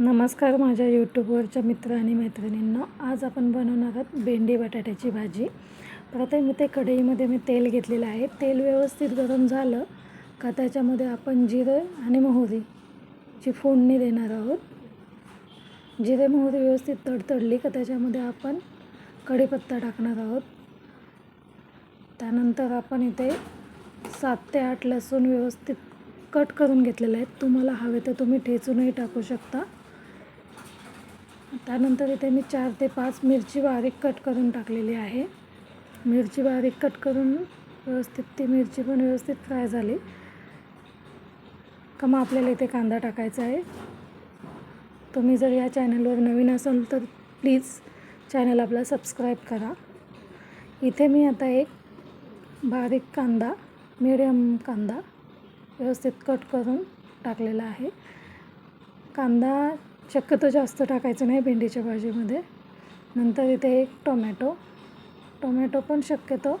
नमस्कार माझ्या यूट्यूबवरच्या मित्र आणि मैत्रिणींना. आज आपण बनवणार आहोत भेंडी बटाट्याची भाजी. प्रथम इथे कढईमध्ये मी तेल घेतलेलं आहे. तेल व्यवस्थित गरम झालं का त्याच्यामध्ये आपण जिरे आणि मोहरीची फोडणी देणार आहोत. जिरे मोहरी व्यवस्थित तडतडली का त्याच्यामध्ये आपण कढीपत्ता टाकणार आहोत. त्यानंतर आपण इथे सात ते आठ लसूण व्यवस्थित कट करून घेतलेले आहेत. तुम्हाला हवे तर तुम्ही ठेचूनही टाकू शकता. त्यानंतर इथे मी चार ते पाच मिरची बारीक कट करून टाकलेली आहे. मिरची बारीक कट करून व्यवस्थित ती मिरची पण व्यवस्थित फ्राय झाली. का मग आपल्याला इथे कांदा टाकायचा आहे. तुम्ही जर या चॅनलवर नवीन असाल तर प्लीज चॅनल आपला सबस्क्राईब करा. इथे मी आता एक बारीक कांदा मिडियम कांदा व्यवस्थित कट करून टाकलेला आहे. कांदा शक्यतो जास्त टाकायचं नाही भेंडीच्या भाजीमध्ये. नंतर इथे एक टोमॅटो. टोमॅटो पण शक्यतो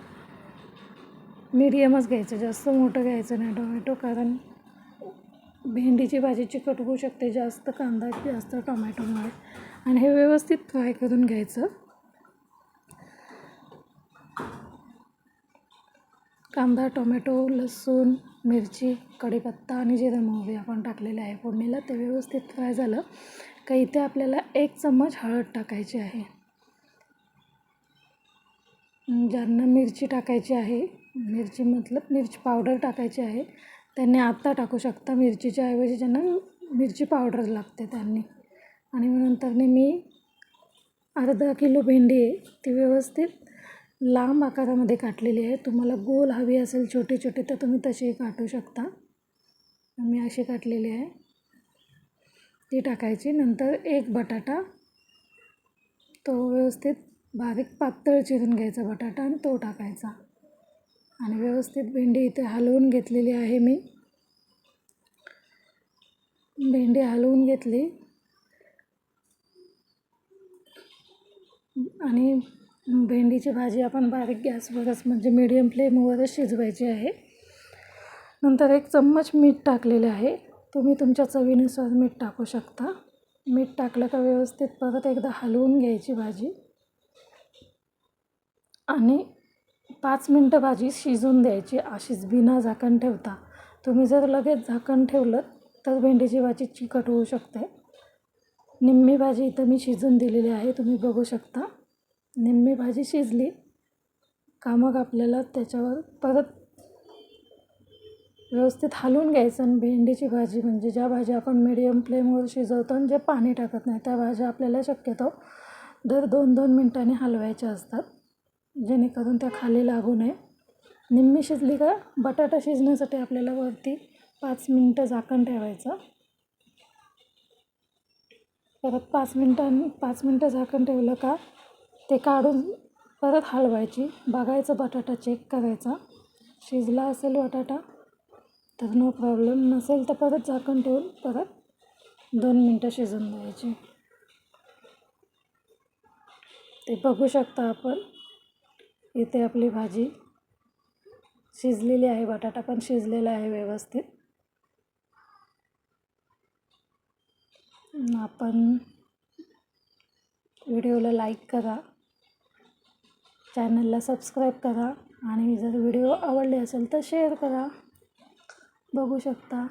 मीडियमच घ्यायचं जास्त मोठं घ्यायचं नाही टोमॅटो कारण भेंडीची भाजी चिकट होऊ शकते जास्त कांदा जास्त टोमॅटोमुळे. आणि हे व्यवस्थित फ्राय करून घ्यायचं. कांदा टोमॅटो लसूण मिरची कढीपत्ता आणि जे मोहरी आपण टाकलेले आहे फोडणीला ते व्यवस्थित फ्राय झालं का इथे आपल्याला एक चम्मच हळद टाकायची आहे. ज्यांना मिरची टाकायची आहे मिरची मतलब मिरची पावडर टाकायची आहे त्यांनी आत्ता टाकू शकता. मिरचीच्या ऐवजी ज्यांना मिरची पावडर लागते त्यांनी. आणि नंतरने मी अर्धा किलो भेंडी आहे ती व्यवस्थित लांब आकारामध्ये काटलेली आहे. तुम्हाला गोल हवी असेल छोटे छोटे तर तुम्ही तशीही काटू शकता. मी अशी काटलेली आहे. ती टाकायची. नंतर एक बटाटा. तो व्यवस्थित बारीक पातळ चिरून घ्यायचा बटाटा आणि तो टाकायचा. आणि व्यवस्थित भेंडी इथे हलवून घेतलेली आहे मी. भेंडी हलवून घेतली. आणि भेंडीची भाजी आपण बारीक गॅसवरच म्हणजे मीडियम फ्लेमवरच शिजवायची आहे. नंतर एक चम्मच मीठ टाकलेले आहे. तुम्ही तुमच्या चवीनुसार मीठ टाकू शकता. मीठ टाकलं का व्यवस्थित परत एकदा हलवून घ्यायची भाजी. आणि पाच मिनटं भाजी शिजून द्यायची अशीच बिना झाकण ठेवता. तुम्ही जर लगेच झाकण ठेवलं तर भेंडीची भाजी चिकट होऊ शकते. निम्मी भाजी इथं मी शिजून दिलेली आहे तुम्ही बघू शकता. निम्मी भाजी शिजली का मग आपल्याला त्याच्यावर परत व्यवस्थित हलवून घ्यायचं आणि भेंडीची भाजी म्हणजे ज्या भाज्या आपण मिडियम फ्लेमवर शिजवतो आणि जे पाणी टाकत नाही त्या भाज्या आपल्याला शक्यतो दर दोन दोन मिनटांनी हलवायच्या असतात जेणेकरून त्या खाली लागू नये. निम्मी शिजली का बटाटा शिजण्यासाठी आपल्याला वरती पाच मिनटं झाकण ठेवायचं. परत पाच मिनटां पाच मिनटं झाकण ठेवलं का ते काढून परत हलवायची. बघायचं बटाटा चेक करायचा. शिजला असेल बटाटा तर नो प्रॉब्लेम नसेल तर परत झाकण ठेवून परत दोन मिनटं शिजून द्यायची ते बघू शकता आपण. इथे आपली भाजी शिजलेली आहे. बटाटा पण शिजलेला आहे व्यवस्थित. आपण व्हिडिओला लाईक करा. चॅनलला सबस्क्राईब करा आणि जर व्हिडिओ आवडले असेल तर शेअर करा. बघू शकता.